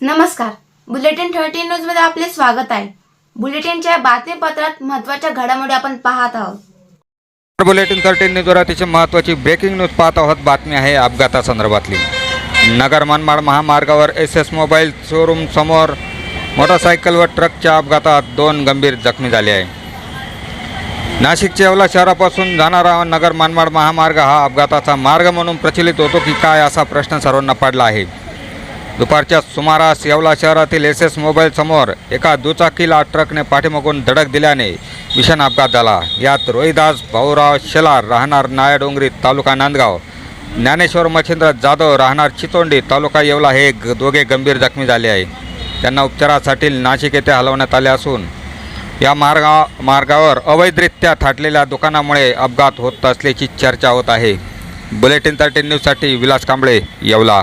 नमस्कार. Bulletin thirteen न्यूजमध्ये आपले स्वागत आहे. बुलेटिनच्या बातमीपत्रात महत्त्वाच्या घडामोडी आपण पाहत आहोत. बुलेटिन थर्टीन न्यूजवर अतिशय महत्त्वाची ब्रेकिंग न्यूज पाहत आहोत. बातमी आहे अपघातासंदर्भातली. नगर मनमाड महामार्गावर एस एस मोबाईल शोरूम समोर मोटरसायकल व ट्रकच्या अपघातात दोन गंभीर जखमी झाले आहे. नाशिक येवला शहरापासून जाणारा नगर मनमाड महामार्ग हा अपघाताचा मार्ग म्हणून प्रचलित होतो की काय असा प्रश्न सर्वांना पडला आहे. दुपारच्या सुमारास येवला शहरातील एस एस मोबाईल समोर एका दुचाकीला ट्रकने पाठीमागून धडक दिल्याने भीषण अपघात झाला. यात रोहिदास भाऊराव शेलार राहणार नायाडोंगरी तालुका नांदगाव ज्ञानेश्वर मच्छिंद्र जाधव राहणार चितोंडी तालुका येवला हे ग दोघे गंभीर जखमी झाले आहे. त्यांना उपचारासाठी नाशिक येथे हलवण्यात आले असून या मार्गा मार्गावर अवैधरित्या थाटलेल्या दुकानामुळे अपघात होत असल्याची चर्चा होत आहे. बुलेटिन थर्टीन न्यूजसाठी विलास कांबळे येवला.